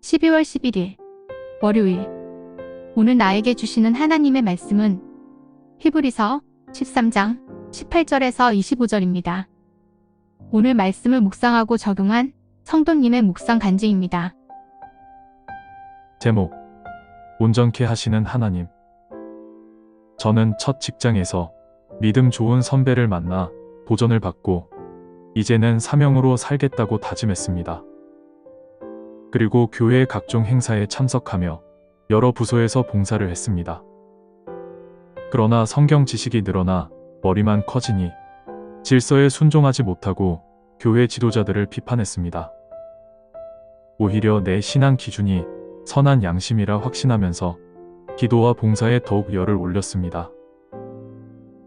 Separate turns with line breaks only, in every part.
(12월 11일) 월요일 오늘 나에게 주시는 하나님의 말씀은 히브리서 13장 18절에서 25절입니다. 오늘 말씀을 묵상하고 적용한 성도님의 묵상 간증입니다.
제목 온전케 하시는 하나님 저는 첫 직장에서 믿음 좋은 선배를 만나 도전을 받고 이제는 사명으로 살겠다고 다짐했습니다. 그리고 교회 각종 행사에 참석하며 여러 부서에서 봉사를 했습니다. 그러나 성경 지식이 늘어나 머리만 커지니 질서에 순종하지 못하고 교회 지도자들을 비판했습니다. 오히려 내 신앙 기준이 선한 양심이라 확신하면서 기도와 봉사에 더욱 열을 올렸습니다.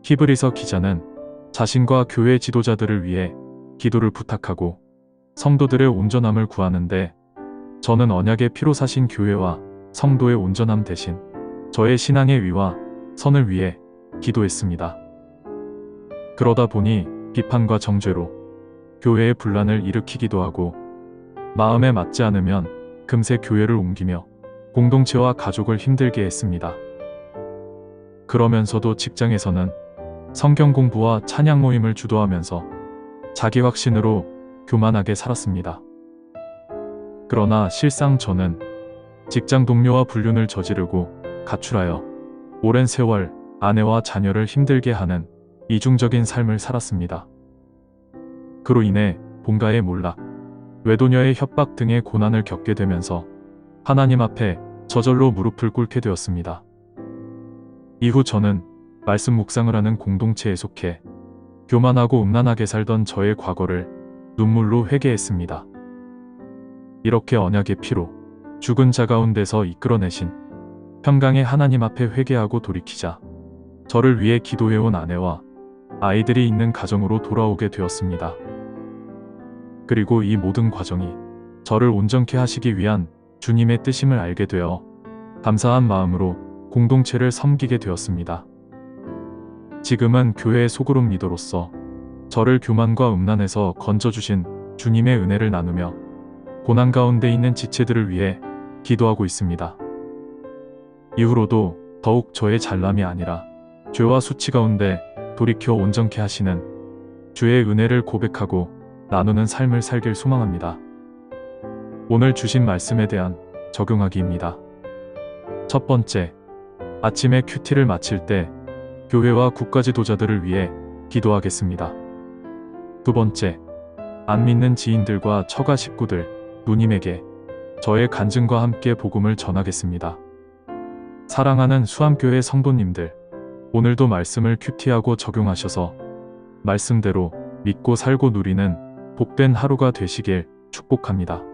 히브리서 기자는 자신과 교회 지도자들을 위해 기도를 부탁하고 성도들의 온전함을 구하는데 저는 언약의 피로 사신 교회와 성도의 온전함 대신 저의 신앙의 위와 선을 위해 기도했습니다. 그러다 보니 비판과 정죄로 교회의 분란을 일으키기도 하고 마음에 맞지 않으면 금세 교회를 옮기며 공동체와 가족을 힘들게 했습니다. 그러면서도 직장에서는 성경 공부와 찬양 모임을 주도하면서 자기 확신으로 교만하게 살았습니다. 그러나 실상 저는 직장 동료와 불륜을 저지르고 가출하여 오랜 세월 아내와 자녀를 힘들게 하는 이중적인 삶을 살았습니다. 그로 인해 본가의 몰락, 외도녀의 협박 등의 고난을 겪게 되면서 하나님 앞에 저절로 무릎을 꿇게 되었습니다. 이후 저는 말씀 묵상을 하는 공동체에 속해 교만하고 음란하게 살던 저의 과거를 눈물로 회개했습니다. 이렇게 언약의 피로 죽은 자 가운데서 이끌어내신 평강의 하나님 앞에 회개하고 돌이키자 저를 위해 기도해온 아내와 아이들이 있는 가정으로 돌아오게 되었습니다. 그리고 이 모든 과정이 저를 온전케 하시기 위한 주님의 뜻임을 알게 되어 감사한 마음으로 공동체를 섬기게 되었습니다. 지금은 교회의 소그룹 리더로서 저를 교만과 음란에서 건져주신 주님의 은혜를 나누며 고난 가운데 있는 지체들을 위해 기도하고 있습니다. 이후로도 더욱 저의 잘남이 아니라 죄와 수치 가운데 돌이켜 온전케 하시는 주의 은혜를 고백하고 나누는 삶을 살길 소망합니다. 오늘 주신 말씀에 대한 적용하기입니다. 첫 번째, 아침에 큐티를 마칠 때 교회와 국가 지도자들을 위해 기도하겠습니다. 두 번째, 안 믿는 지인들과 처가 식구들, 누님에게 저의 간증과 함께 복음을 전하겠습니다. 사랑하는 수암교회 성도님들, 오늘도 말씀을 큐티하고 적용하셔서 말씀대로 믿고 살고 누리는 복된 하루가 되시길 축복합니다.